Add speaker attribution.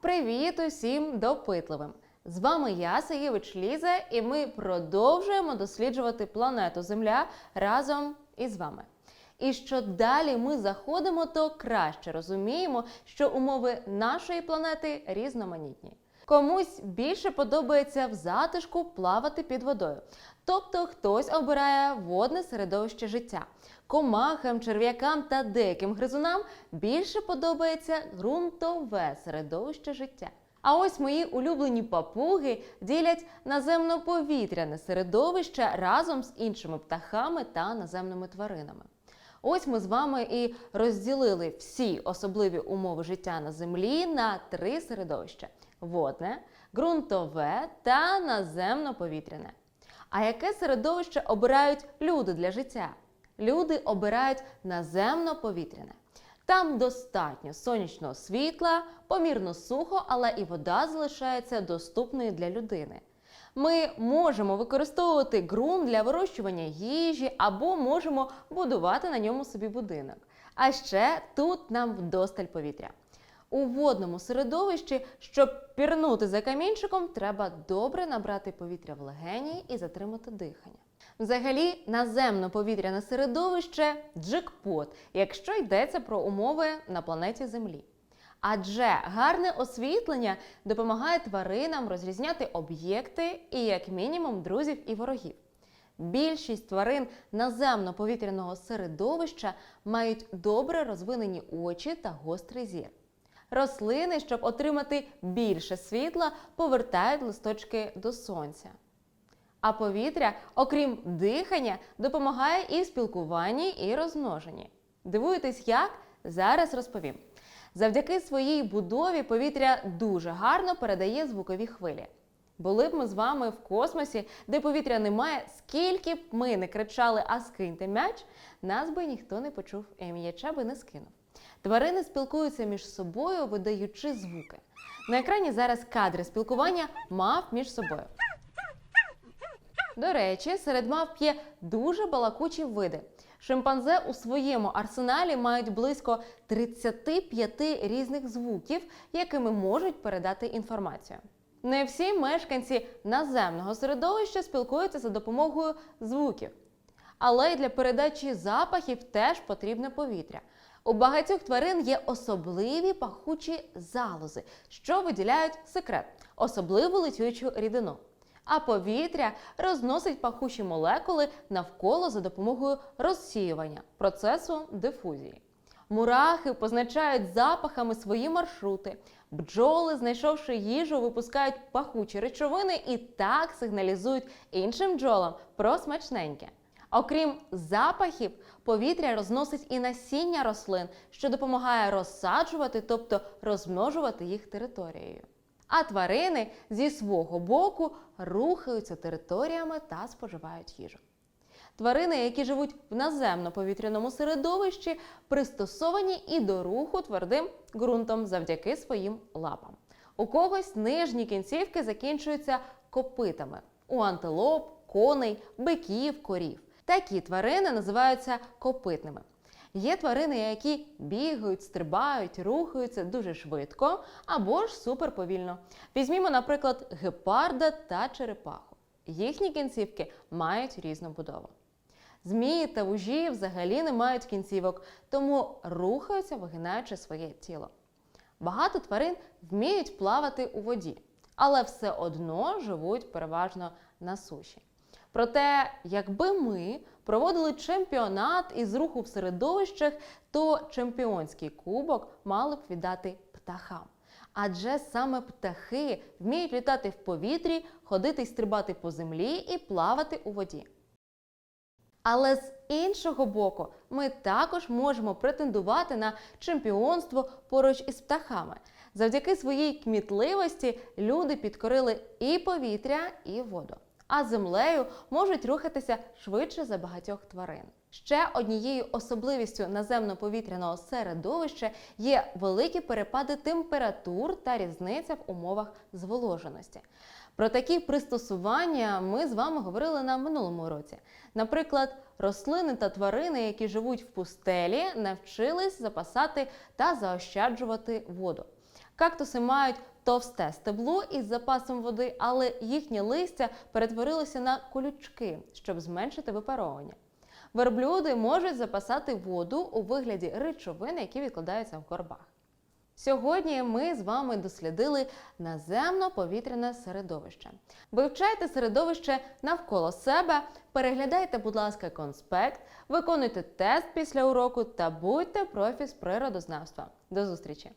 Speaker 1: Привіт усім допитливим! З вами я, Саєвич Ліза, і ми продовжуємо досліджувати планету Земля разом із вами. І що далі ми заходимо, то краще розуміємо, що умови нашої планети різноманітні. Комусь більше подобається в затишку плавати під водою. Тобто хтось обирає водне середовище життя. Комахам, черв'якам та деяким гризунам більше подобається ґрунтове середовище життя. А ось мої улюблені папуги ділять наземно-повітряне середовище разом з іншими птахами та наземними тваринами. Ось ми з вами і розділили всі особливі умови життя на землі на три середовища: водне, ґрунтове та наземно-повітряне. А яке середовище обирають люди для життя? Люди обирають наземно-повітряне. Там достатньо сонячного світла, помірно сухо, але і вода залишається доступною для людини. Ми можемо використовувати ґрунт для вирощування їжі або можемо будувати на ньому собі будинок. А ще тут нам вдосталь повітря. У водному середовищі, щоб пірнути за камінчиком, треба добре набрати повітря в легені і затримати дихання. Взагалі, наземно-повітряне середовище джекпот, якщо йдеться про умови на планеті Землі. Адже гарне освітлення допомагає тваринам розрізняти об'єкти і, як мінімум, друзів і ворогів. Більшість тварин наземно-повітряного середовища мають добре розвинені очі та гострий зір. Рослини, щоб отримати більше світла, повертають листочки до сонця. А повітря, окрім дихання, допомагає і в спілкуванні, і розмноженні. Дивуєтесь, як? Зараз розповім. Завдяки своїй будові повітря дуже гарно передає звукові хвилі. Були б ми з вами в космосі, де повітря немає, скільки б ми не кричали, а скиньте м'яч, нас би ніхто не почув і м'яча би не скинув. Тварини спілкуються між собою, видаючи звуки. На екрані зараз кадри спілкування мав між собою. До речі, серед мавп є дуже балакучі види. Шимпанзе у своєму арсеналі мають близько 35 різних звуків, якими можуть передати інформацію. Не всі мешканці наземного середовища спілкуються за допомогою звуків. Але й для передачі запахів теж потрібне повітря. У багатьох тварин є особливі пахучі залози, що виділяють секрет, особливу летючу рідину. А повітря розносить пахучі молекули навколо за допомогою розсіювання процесу дифузії. Мурахи позначають запахами свої маршрути. Бджоли, знайшовши їжу, випускають пахучі речовини і так сигналізують іншим бджолам про смачненьке. Окрім запахів, повітря розносить і насіння рослин, що допомагає розсаджувати, тобто розмножувати їх територією. А тварини зі свого боку рухаються територіями та споживають їжу. Тварини, які живуть в наземно-повітряному середовищі, пристосовані і до руху твердим ґрунтом завдяки своїм лапам. У когось нижні кінцівки закінчуються копитами у антилоп, коней, биків, корів. Такі тварини називаються копитними. Є тварини, які бігають, стрибають, рухаються дуже швидко або ж суперповільно. Візьмімо, наприклад, гепарда та черепаху. Їхні кінцівки мають різну будову. Змії та вужі взагалі не мають кінцівок, тому рухаються, вигинаючи своє тіло. Багато тварин вміють плавати у воді, але все одно живуть переважно на суші. Проте, якби ми проводили чемпіонат із руху в середовищах, то чемпіонський кубок мали б віддати птахам. Адже саме птахи вміють літати в повітрі, ходити й стрибати по землі і плавати у воді. Але з іншого боку, ми також можемо претендувати на чемпіонство поруч із птахами. Завдяки своїй кмітливості люди підкорили і повітря, і воду. А землею можуть рухатися швидше за багатьох тварин. Ще однією особливістю наземно-повітряного середовища є великі перепади температур та різниця в умовах зволоженості. Про такі пристосування ми з вами говорили на минулому році. Наприклад, рослини та тварини, які живуть в пустелі, навчились запасати та заощаджувати воду. Кактуси мають товсте стебло із запасом води, але їхнє листя перетворилося на колючки, щоб зменшити випаровування. Верблюди можуть запасати воду у вигляді речовин, які відкладаються в горбах. Сьогодні ми з вами дослідили наземно-повітряне середовище. Вивчайте середовище навколо себе, переглядайте, будь ласка, конспект, виконуйте тест після уроку та будьте профі з природознавства. До зустрічі!